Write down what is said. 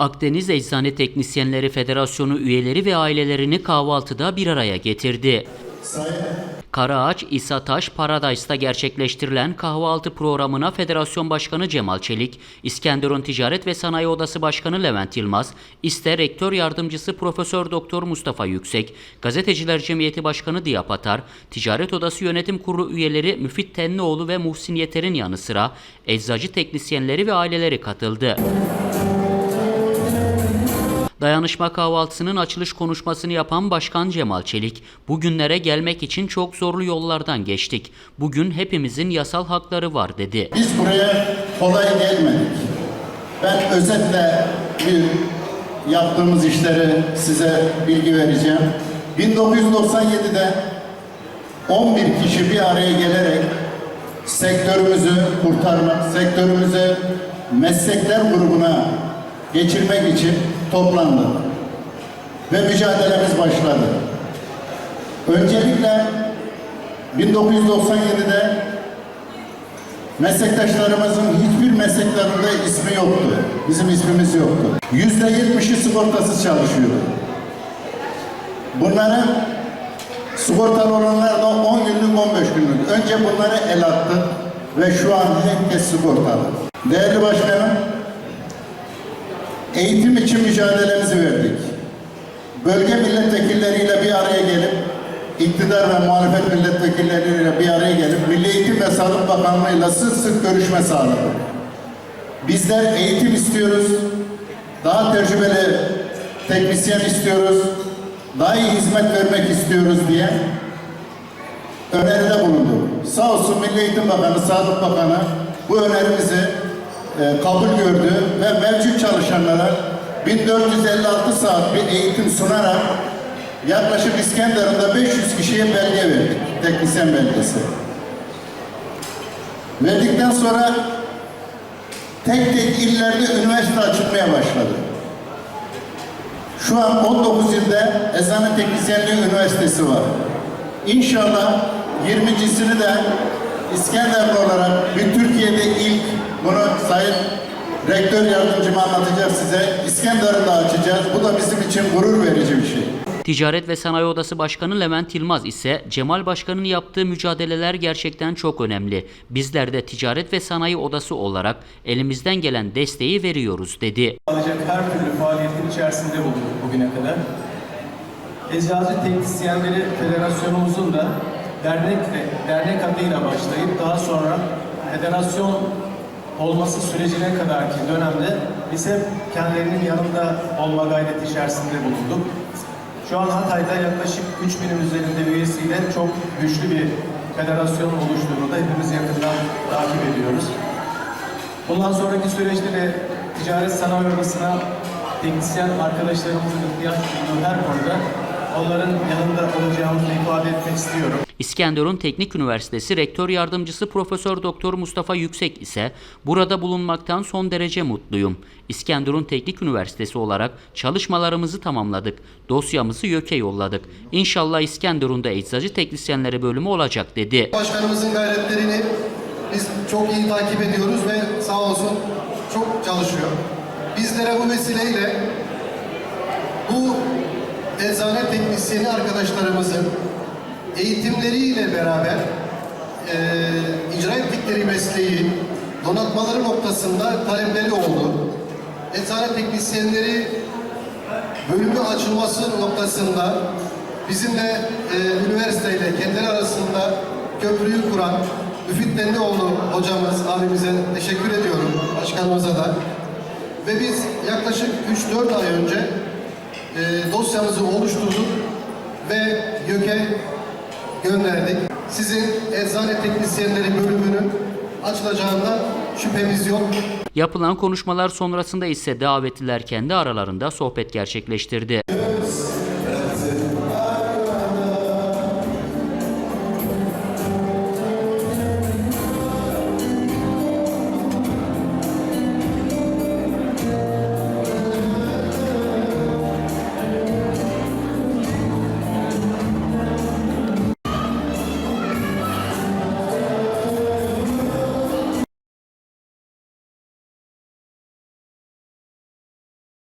Akdeniz Eczane Teknisyenleri Federasyonu üyeleri ve ailelerini kahvaltıda bir araya getirdi. Karaağaç, İsa Taş, Paradise'da gerçekleştirilen kahvaltı programına Federasyon Başkanı Cemal Çelik, İskenderun Ticaret ve Sanayi Odası Başkanı Levent Yılmaz, İSTE Rektör Yardımcısı Profesör Doktor Mustafa Yüksek, Gazeteciler Cemiyeti Başkanı Diyap Atar, Ticaret Odası Yönetim Kurulu üyeleri Müfit Tenlioğlu ve Muhsin Yeter'in yanı sıra eczacı teknisyenleri ve aileleri katıldı. Dayanışma kahvaltısının açılış konuşmasını yapan Başkan Cemal Çelik, bugünlere gelmek için çok zorlu yollardan geçtik. Bugün hepimizin yasal hakları var dedi. Biz buraya kolay gelmedik. Ben özetle bir yaptığımız işleri size bilgi vereceğim. 1997'de 11 kişi bir araya gelerek sektörümüzü kurtarmak, sektörümüzü meslekler grubuna geçirmek için toplandık. Ve mücadelemiz başladı. Öncelikle 1997'de Meslektaşlarımızın hiçbir mesleklerinde ismi yoktu. Bizim ismimiz yoktu. Yüzde yetmişi sigortasız çalışıyordu. Bunların sigortalı olanlar da 10 günlük 15 günlük. Önce bunları el attık ve şu an herkes sigortalı. Değerli başkanım, eğitim için mücadelemizi verdik. Bölge milletvekilleriyle bir araya gelip iktidar ve muhalefet milletvekilleriyle bir araya gelip Milli Eğitim ve Sağlık Bakanlığı'yla sık sık görüşme sağladık. Bizler eğitim istiyoruz, daha tecrübeli teknisyen istiyoruz, daha iyi hizmet vermek istiyoruz diye öneride bulundu. Sağ olsun Milli Eğitim Bakanı, Sağlık Bakanı bu önerimizi e, kabul gördü ve mevcut çalışanlara 1456 saat bir eğitim sunarak yaklaşık İskenderun'da 500 kişiye belge verdik. Teknisyen belgesi. Verdikten sonra tek tek illerde üniversite açılmaya başladı. Şu an 19 ilde Eczane Teknisyenliği Üniversitesi var. İnşallah 20.sini de İskenderun olarak bir Türkiye'de ilk bunu Sayın Rektör Yardımcıma anlatacak size. İskenderun'da açacağız. Bu da bizim için gurur verici bir şey. Ticaret ve Sanayi Odası Başkanı Levent Yılmaz ise Cemal Başkan'ın yaptığı mücadeleler gerçekten çok önemli. Bizler de Ticaret ve Sanayi Odası olarak elimizden gelen desteği veriyoruz dedi. alacak her türlü faaliyetin içerisinde bulunduk bugüne kadar. Eczacı Teknisyenleri Federasyonumuzun da dernek ve dernek adıyla başlayıp daha sonra federasyon olması sürecine kadarki dönemde biz hep kendilerinin yanında olma gayreti içerisinde bulunduk. Şu an Hatay'da yaklaşık 3000'in üzerinde üyesiyle çok güçlü bir federasyon oluştuğunu da hepimiz yakından takip ediyoruz. Bundan sonraki süreçte de ticaret sanayi odasına teknisyen arkadaşlarımızın ihtiyaç duyduğu her konuda onların yanında olacağımızı ifade etmek istiyorum. İskenderun Teknik Üniversitesi Rektör Yardımcısı Profesör Doktor Mustafa Yüksek ise burada bulunmaktan son derece mutluyum. İskenderun Teknik Üniversitesi olarak çalışmalarımızı tamamladık. Dosyamızı YÖK'e yolladık. İnşallah İskenderun'da eczacı teknisyenleri bölümü olacak dedi. Başkanımızın gayretlerini biz çok iyi takip ediyoruz ve sağ olsun çok çalışıyor. Bizlere bu vesileyle bu eczane teknisyeni arkadaşlarımızın eğitimleriyle beraber eee icra ettikleri mesleği donatmaları noktasında talepleri oldu. Eczane teknisyenleri bölümü açılması noktasında bizimle e, üniversiteyle kendileri arasında köprüyü kuran Müfit Dendioğlu hocamız, abimize teşekkür ediyorum, başkanımıza da. Ve biz yaklaşık 3-4 ay önce e, dosyamızı oluşturduk ve YÖK'e gönderdik. Sizin eczane teknisyenleri bölümünün açılacağından şüphemiz yok. Yapılan konuşmalar sonrasında ise davetliler kendi aralarında sohbet gerçekleştirdi.